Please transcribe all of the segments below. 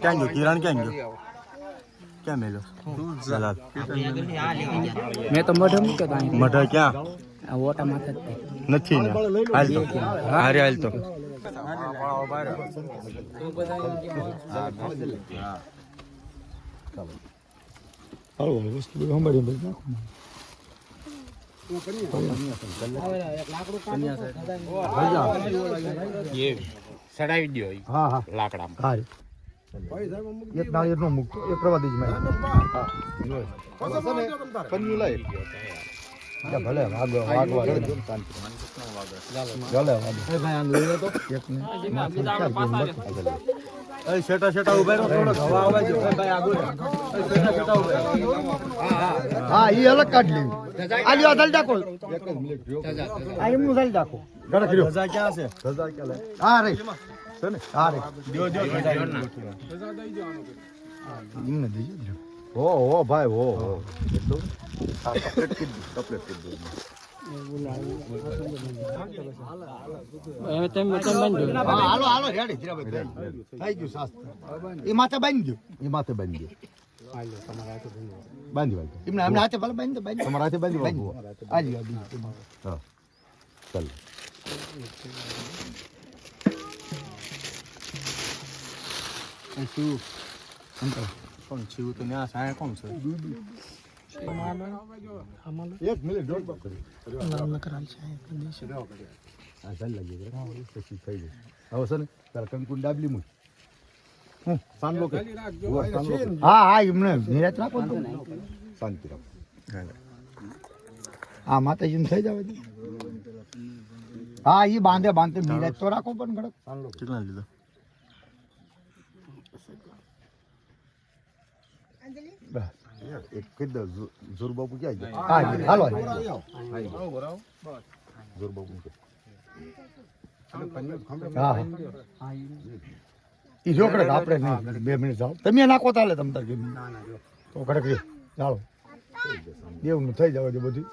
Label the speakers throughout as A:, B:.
A: ક્યાં ગયો કિરણ ક્યાં ગયો ક્યાં મેલો
B: મેં તો મઢ મૂક્યો
A: ક્યાં નથી ને હાલ તો હારે હાલ. તો
C: સડાવી દો
D: હા હા
C: લાકડામાં
D: હા એક નાળિયેર નો મૂકતો એ પ્રવાદી જ માં હા પન્યું લઈ જા ભલે વાગો વાગવા ભલે વાગો એક
A: એ શેટા શેટા ઊભા રહો થોડો હવા દો એ ભાઈ આગળ
D: હા ઈ અલગ કાઢ લેવી આ લ્યો દલ ડાકો એક જ મિનિટ રહ્યો આ એમનું દલ ડાકો ગડક રહ્યો
A: રજા ક્યાં છે?
D: રજા ક્યાં લે? હા રે. છે ને? હા રે. એમને દીજો ને. હો હો ભાઈ હો હો. એટલું? હા કપલેટ કીધું કપલેટ કીધું.
B: હવે તમે તમે બાંધો.
D: હાલો હાલો રેડી જીરાભાઈ થઈ ગયું શાસ્ત્ર. એ માથે બાંધી ગયું એ માથે બાંધી ગયું બાંધી બાંધી એમને એમને હાથે ભલે બાંધી બાંધી. તમારા હાથે બાંધી બાંધી આજી આજી હા. ચાલ.
A: કોણ છીવું તો ન્યા સાયા કોણ છે?
D: એક મિનિટ દોઢ બાપ કરી હા ચાલ લાગી ગયું. પછી થઈ ગયું હવે છે ને તારા કંકુ ડાબલી મૂક હું સાંભળો કે ઊભા, સાંભળો કે. હા હા એમને નિરાત રાખો ને તમે. શાંતિ રાખો હા માતાજીને થઈ જાવ હા એ બાંધે બાંધે નિરાત તો રાખો પણ ઘડક સાંભળો કે. એક કહી દો જોર ક્યાં ગયા હા હાલો હાલો. ઈ આપણે નહીં બે મિનિટ જાઓ તમે નાખો તાલે તમ તાર તો કડક ચાલો દેવનું થઈ જાવ છે બધું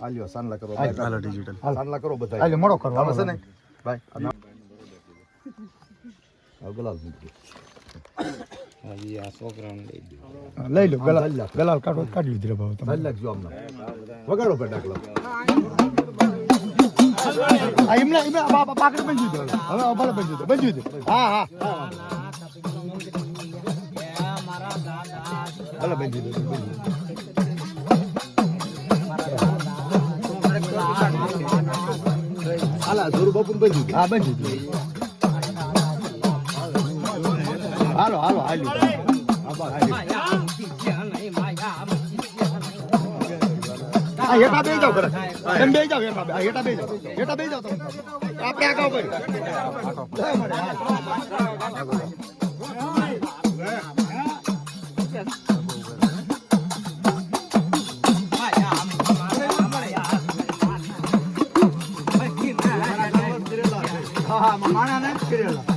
D: આલ્યો સાનલા કરો
A: હાલો ડિજિટલ
D: સાનલા કરો બધા આલ્યો મોડો કરો આવે છે ને ભાઈ આ ગલાલ મૂકી
C: આ છોકરાને લઈ દો
D: લઈ લો ગલાલ ગલાલ કાઢો કાઢી લીધી ભાવ તમે. લાગજો આમને વગાડો પર ડાકલો આ એમને એમને પાકડ બંધ દીધો હવે. હવે ભલે બંધ દીધો બંધ દીધો હા હા. ભલે બંધ દીધો બંધ દીધો હાલા જોરુ બાપુ બંધ દીધો હા બંધ હાલો હાલો હાલો હા બસ હાલો આ હેઠા બેસી જાઓ ઘરે તમે બેસી જાઓ હેઠા બે- આ હેઠા બેસી જાઓ હેઠા બેસી જાઓ તમે આપણે આગળ ભાઈ હા હા માણા ને કરેલા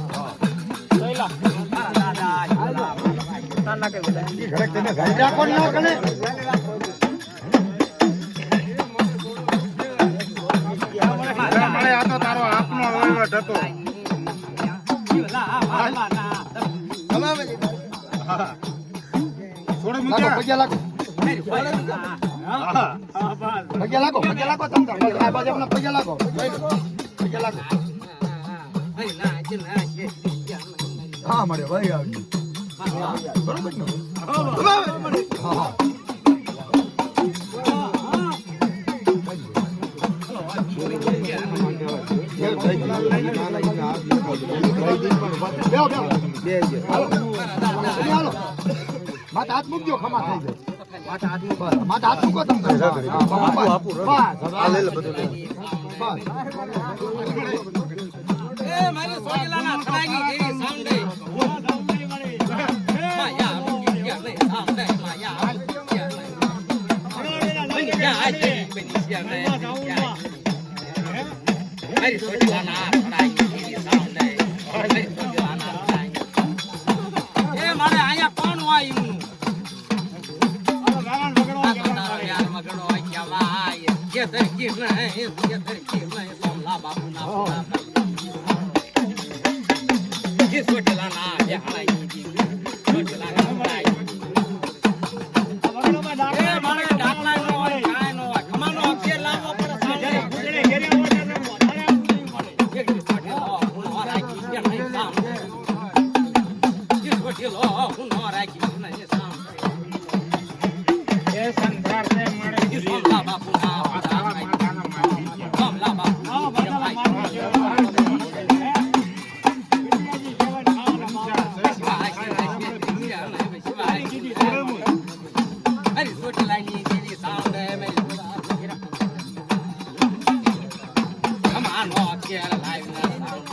D: પગે લાગો. લઈ લો. પગે લાગો હા મળ્યો ભાઈ આવી માથે હાથ મૂકજો ખમા થઈ જાય માથે હાથ મૂકો માથે હાથ મૂકો તમે હા, બસ, બસ. બસ.
A: આ લઈ લે બધું લઈ લે.
D: બસ.
A: હા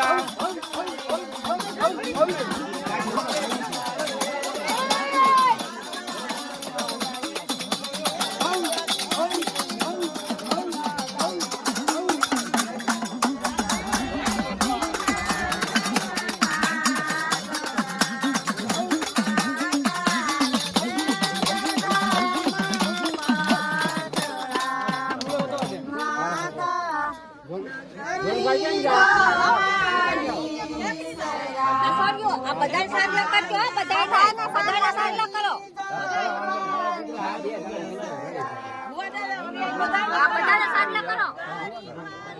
E: Bye.
A: બોલો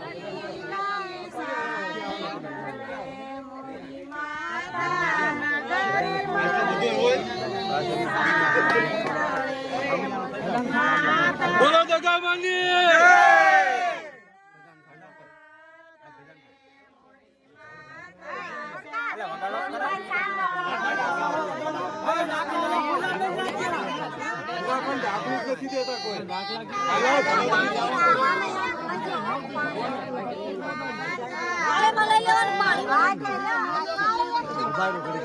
F: દારૂ કરી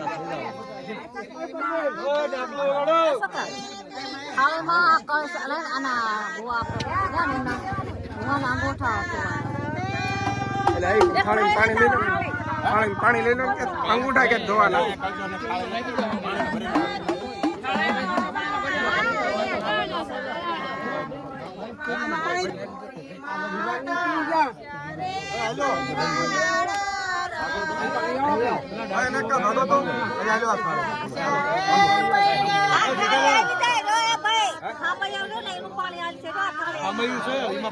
F: આના ભૂવા આપણે ભૂવાના અંગોઠા
E: પાણી પાણી લઈ લો કે અંગૂઠા કે ધોવાના. હેલો.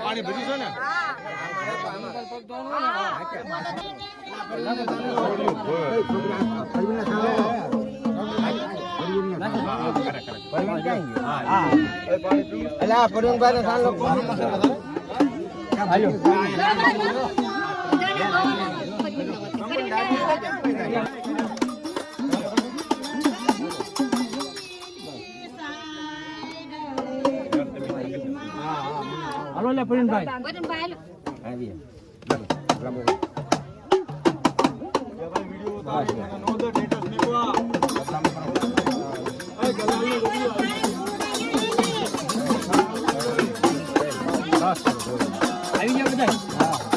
G: પાણી ભર્યું છે ને
E: પરવીનભાઈ ને સાંજ લોકો હલો પરિણભાઈ આવી ગયા બધા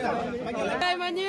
E: ただいまに。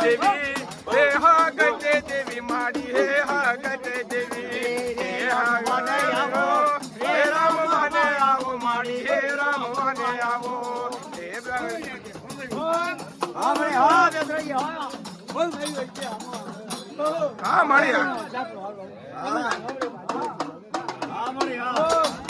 E: દેવી હે હા ગજે દેવી માડી હે હા ગજે દેવી. હે હા મને આવો હે રામ મને આવો માડી હે રામ મને આવો. હે હા મારી જય હો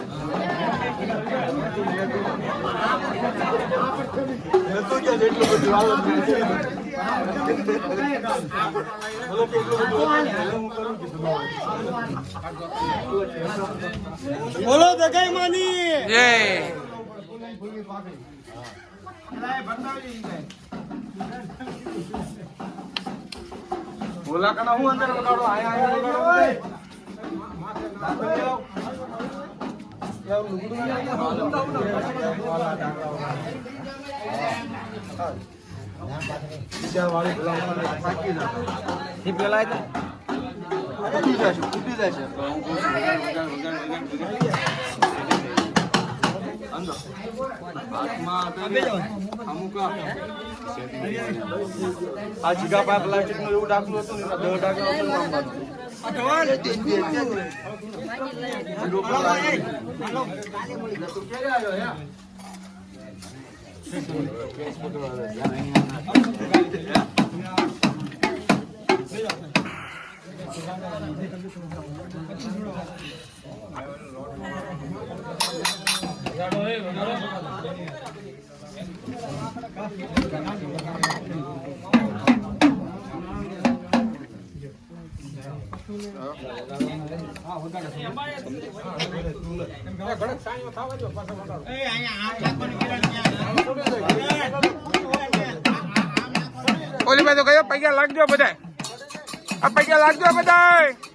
E: બોલો
G: દગાઈ માની.
E: જય.
G: બોલા કના હું અંદર બગાડો આયા આયા વગાડો થી પેલા તૂટી જશે તૂટી જશે આ જીગા પાસે પ્લાસ્ટિક નું એવું ડાકલું હતું ને દસ ડાકલું હતું ને આમ
E: ઓલી તો કયો? પૈસા લાગજો બધા આ પૈસા લાગજો બધા